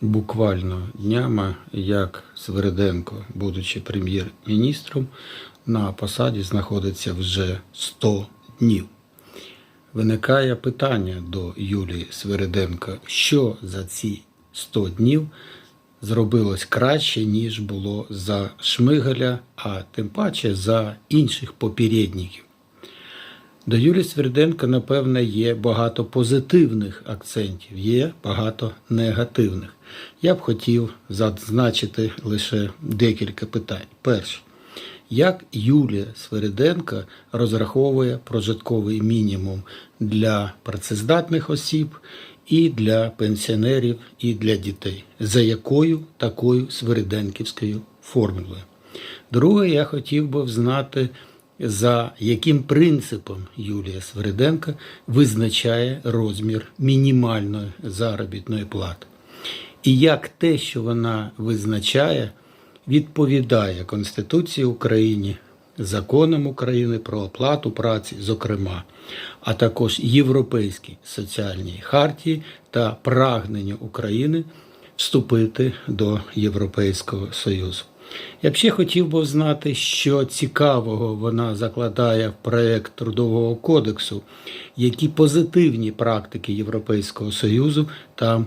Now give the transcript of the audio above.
буквально днями, як Свериденко, будучи прем'єр-міністром, на посаді знаходиться вже 100 днів. Виникає питання до Юлії Свериденко, що за ці 100 днів зробилось краще, ніж було за Шмигаля, а тим паче за інших попередників. До Юлії Сверденко, напевне, є багато позитивних акцентів, є багато негативних. Я б хотів зазначити лише декілька питань. Перше, як Юлія Свериденко розраховує прожитковий мінімум для працездатних осіб і для пенсіонерів, і для дітей? За якою такою Свериденківською формулою? Друге, я хотів би знати, за яким принципом Юлія Свериденко визначає розмір мінімальної заробітної плати. І як те, що вона визначає, відповідає Конституції України, законам України про оплату праці, зокрема, а також Європейській соціальній хартії та прагненню України вступити до Європейського Союзу. Я б ще хотів би знати, що цікавого вона закладає в проект Трудового кодексу, які позитивні практики Європейського Союзу там